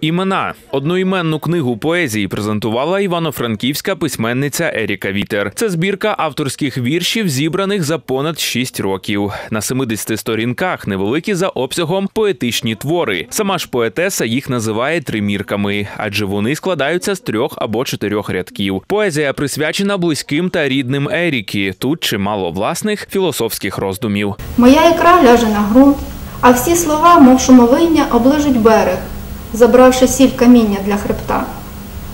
Імена одноіменну книгу поезії презентувала івано-франківська письменниця Еріка Вітер. Це збірка авторських віршів, зібраних за понад 6 років. На 70 сторінках невеликі за обсягом поетичні твори. Сама ж поетеса їх називає тримірками, адже вони складаються з трьох або чотирьох рядків. Поезія присвячена близьким та рідним Еріки. Тут чимало власних філософських роздумів. Моя ікра ляже на ґрунт, а всі слова, мов шумовиння, оближуть берег, забравши сіль каміння для хребта.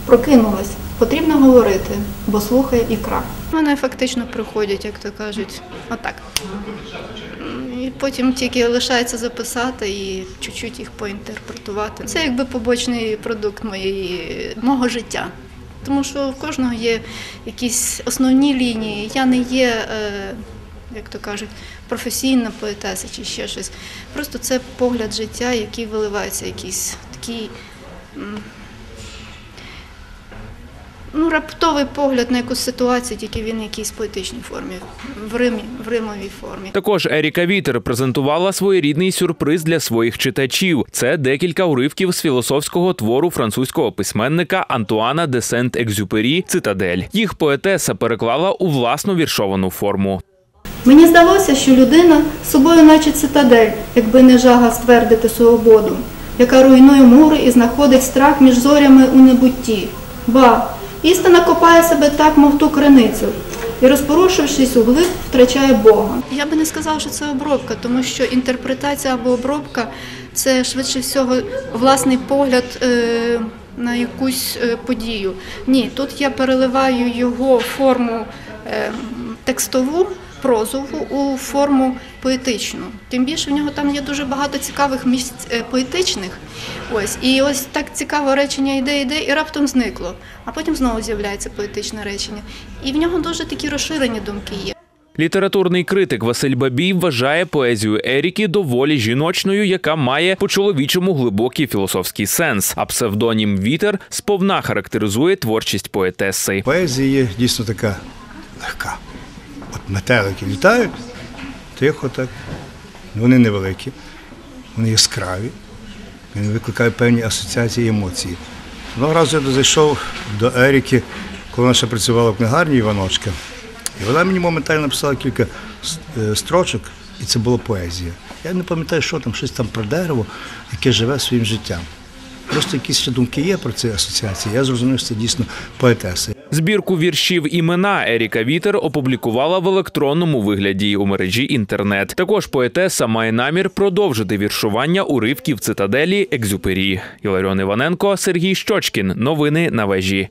Прокинулась, потрібно говорити, бо слухає ікра. Вони фактично приходять, як то кажуть, отак. І потім тільки лишається записати і чуть-чуть їх поінтерпретувати. Це якби побочний продукт моєї, мого життя. Тому що в кожного є якісь основні лінії. Я не є, е, як то кажуть, професійна поетеса чи ще щось. Просто це погляд життя, який виливається, якийсь такий ну, раптовий погляд на якусь ситуацію, тільки він в якійсь поетичній формі, в Римі, в римовій формі. Також Еріка Вітер презентувала своєрідний сюрприз для своїх читачів. Це декілька уривків з філософського твору французького письменника Антуана де Сент-Екзюпері Цитадель. Їх поетеса переклала у власну віршовану форму. Мені здалося, що людина собою наче цитадель, якби не жага ствердити свободу, яка руйнує мури і знаходить страх між зорями у небутті. Ба, істина копає себе так, мов ту криницю, і розпорушившись углиб, втрачає Бога. Я би не сказала, що це обробка, тому що інтерпретація або обробка це швидше всього власний погляд. Е- на якусь е, подію. Ні, тут я переливаю його форму е, текстову, прозову у форму поетичну. Тим більше в нього там є дуже багато цікавих місць е, поетичних. Ось і ось так цікаве речення йде, йде, і раптом зникло. А потім знову з'являється поетичне речення. І в нього дуже такі розширені думки є. Літературний критик Василь Бабій вважає поезію Еріки доволі жіночною, яка має по-чоловічому глибокий філософський сенс. А псевдонім Вітер сповна характеризує творчість поетеси. Поезія є дійсно така легка. От метелики літають, тихо так. Вони невеликі, вони яскраві, вони викликають певні асоціації і емоції. Одного разу я зайшов до Еріки, коли вона ще працювала в книгарні Іваночка. І вона мені моментально написала кілька е, строчок, і це була поезія. Я не пам'ятаю, що там, щось там про дерево, яке живе своїм життям. Просто якісь ще думки є про ці асоціації. Я зрозумів, що це дійсно поетеси. Збірку віршів імена Еріка Вітер опублікувала в електронному вигляді у мережі інтернет. Також поетеса має намір продовжити віршування уривків цитаделі Екзюпері. Іларіон Іваненко, Сергій Щочкін. Новини на вежі.